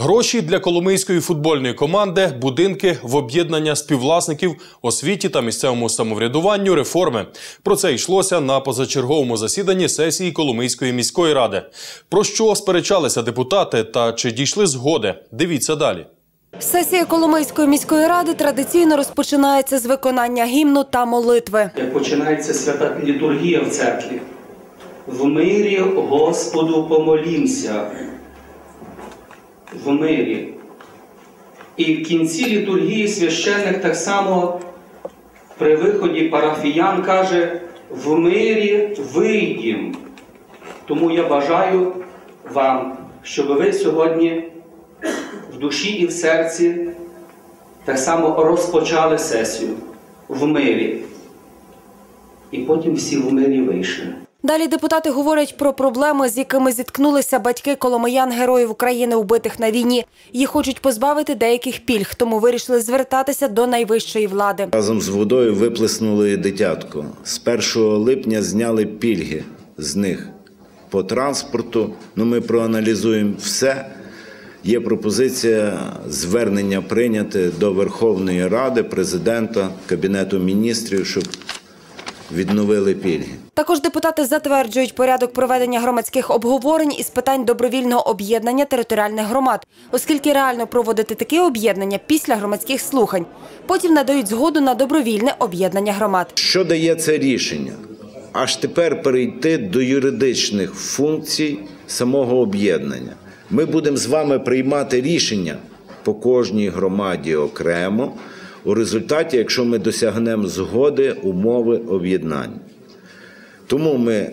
Гроші для коломийської футбольної команди, будинки в об'єднання співвласників, освіті та місцевому самоврядуванню, реформи. Про це йшлося на позачерговому засіданні сесії Коломийської міської ради. Про що сперечалися депутати та чи дійшли згоди? Дивіться далі. Сесія Коломийської міської ради традиційно розпочинається з виконання гімну та молитви. як починається свята літургія в церкві. В мирі Господу помолімся. В мирі. І в кінці літургії священник так само при виході парафіян каже: в мирі вийдім. Тому я бажаю вам, щоб ви сьогодні в душі і в серці так само розпочали сесію в мирі. І потім всі в мирі вийшли. Далі депутати говорять про проблеми, з якими зіткнулися батьки коломиян героїв України, убитих на війні. Їх хочуть позбавити деяких пільг, тому вирішили звертатися до найвищої влади. Разом з водою виплеснули дитятко. З 1 липня зняли пільги з них по транспорту. Ну, ми проаналізуємо все. Є пропозиція звернення прийняти до Верховної Ради, президента, Кабінету міністрів, щоб відновили пільги. Також депутати затверджують порядок проведення громадських обговорень із питань добровільного об'єднання територіальних громад, оскільки реально проводити такі об'єднання після громадських слухань. Потім надають згоду на добровільне об'єднання громад. Що дає це рішення? Аж тепер перейти до юридичних функцій самого об'єднання. Ми будемо з вами приймати рішення по кожній громаді окремо у результаті, якщо ми досягнемо згоди умови об'єднання. Тому ми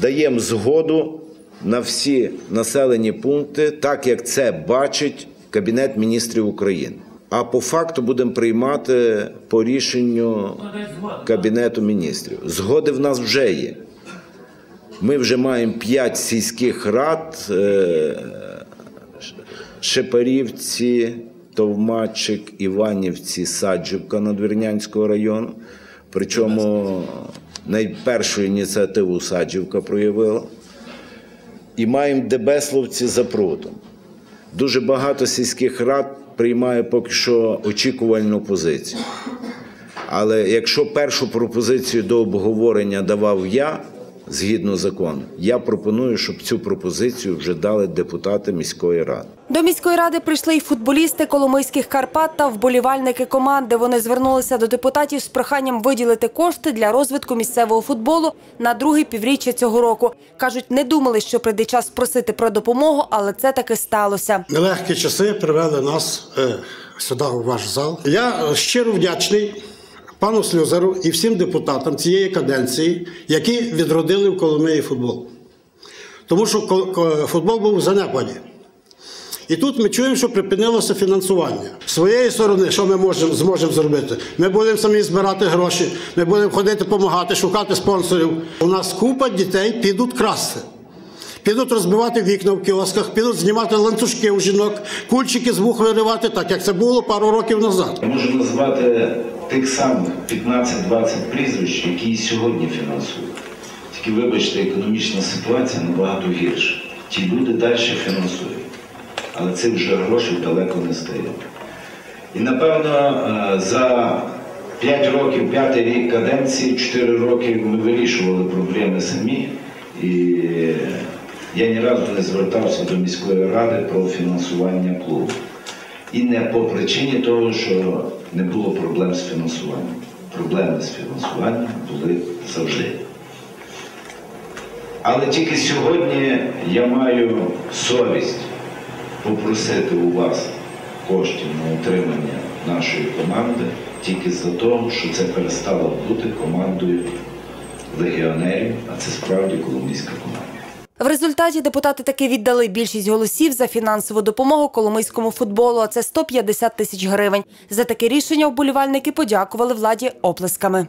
даємо згоду на всі населені пункти, так як це бачить Кабінет міністрів України. А по факту будемо приймати по рішенню Кабінету міністрів. Згоди в нас вже є. Ми вже маємо п'ять сільських рад, е, Шепарівці, Товмачик, Іванівці, Саджівка Надвірнянського району. Причому найпершу ініціативу Саджівка проявила. І маємо Дебесловці за прутом. Дуже багато сільських рад приймає поки що очікувальну позицію. Але якщо першу пропозицію до обговорення давав я згідно закону, я пропоную, щоб цю пропозицію вже дали депутати міської ради. До міської ради прийшли й футболісти Коломийських Карпат та вболівальники команди. Вони звернулися до депутатів з проханням виділити кошти для розвитку місцевого футболу на друге півріччя цього року. кажуть, не думали, що прийде час просити про допомогу, але це таки сталося. Нелегкі часи привели нас е, сюди, у ваш зал. Я щиро вдячний пану Слюзару і всім депутатам цієї каденції, які відродили в Коломиї футбол. Тому що футбол був в занепаді. І тут ми чуємо, що припинилося фінансування. З своєї сторони, що ми можемо, зможемо зробити? Ми будемо самі збирати гроші, ми будемо ходити, допомагати, шукати спонсорів. У нас купа дітей підуть красти. Підуть розбивати вікна в кіосках, підуть знімати ланцюжки у жінок, кульчики з вух виривати, так як це було пару років назад. Можу назвати тих самих 15-20 прізвищ, які і сьогодні фінансують. Тільки, вибачте, економічна ситуація набагато гірша. Ті люди далі фінансують. Але цих вже грошей далеко не стає. І напевно е, за 5 років, 5 рік каденції, 4 роки ми вирішували проблеми самі. І я ні разу не звертався до міської ради про фінансування клубу. І не по причині того, що не було проблем з фінансуванням. Проблеми з фінансуванням були завжди. Але тільки сьогодні я маю совість попросити у вас коштів на утримання нашої команди тільки за того, що це перестало бути командою легіонерів, а це справді коломийська команда. В результаті депутати таки віддали більшість голосів за фінансову допомогу коломийському футболу. А це 150 тисяч гривень. За таке рішення вболівальники подякували владі оплесками.